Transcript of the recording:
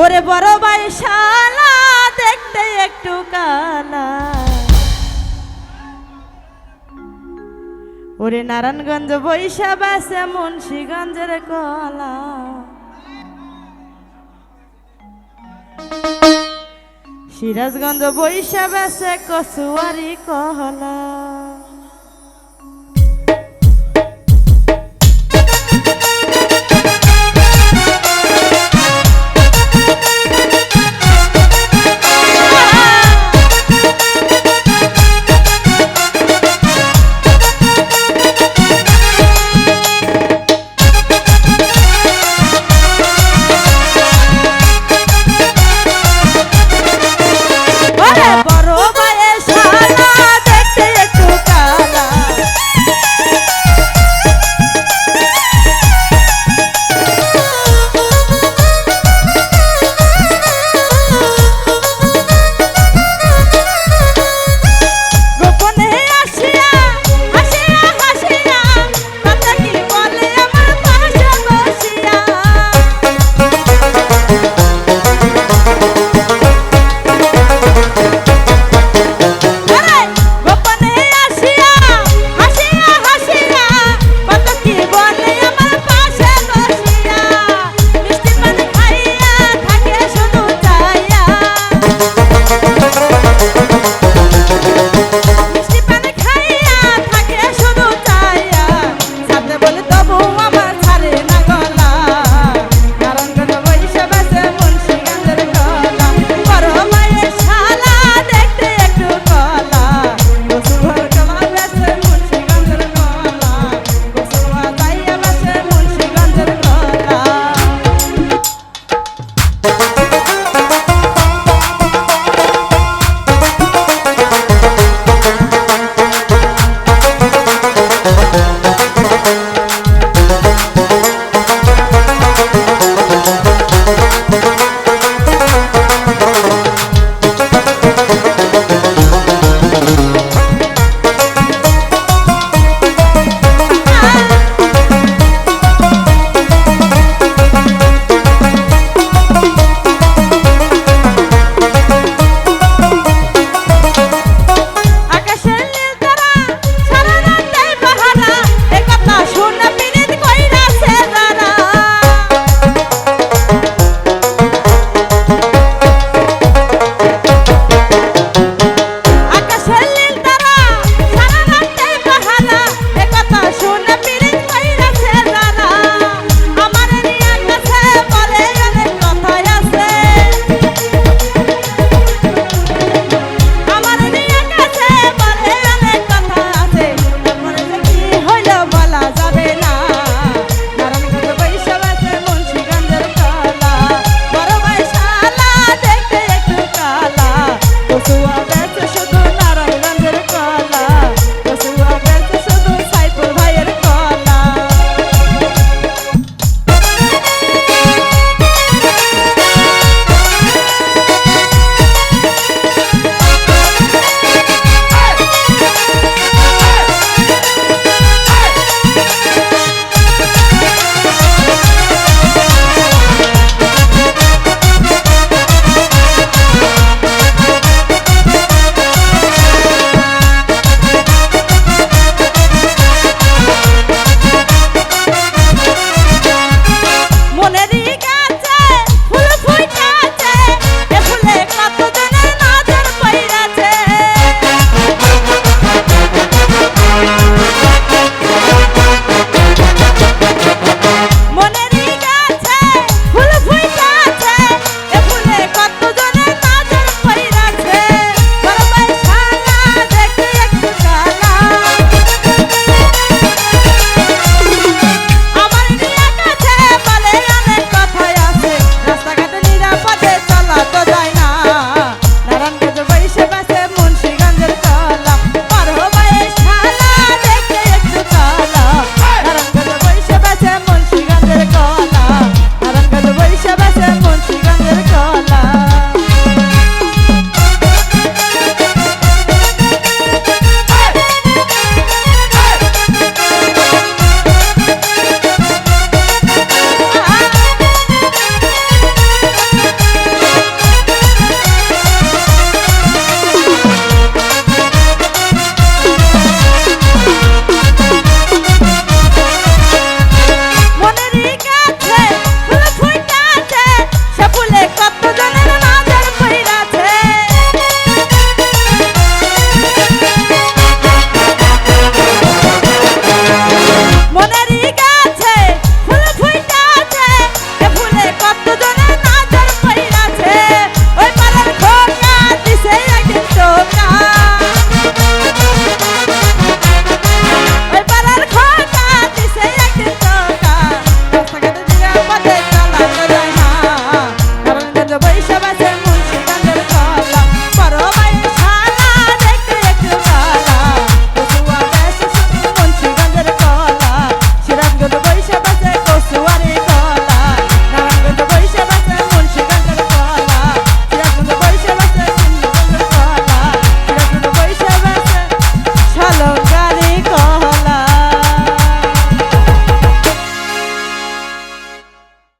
ওরে বড় ভাই শালা, দেখতে একটু কানা। ওরে নারায়ণগঞ্জ বৈশা বাসে, মুন্সীগঞ্জের কলা। সিরাজগঞ্জ বৈশা বাসে কসুয়ারি কহলা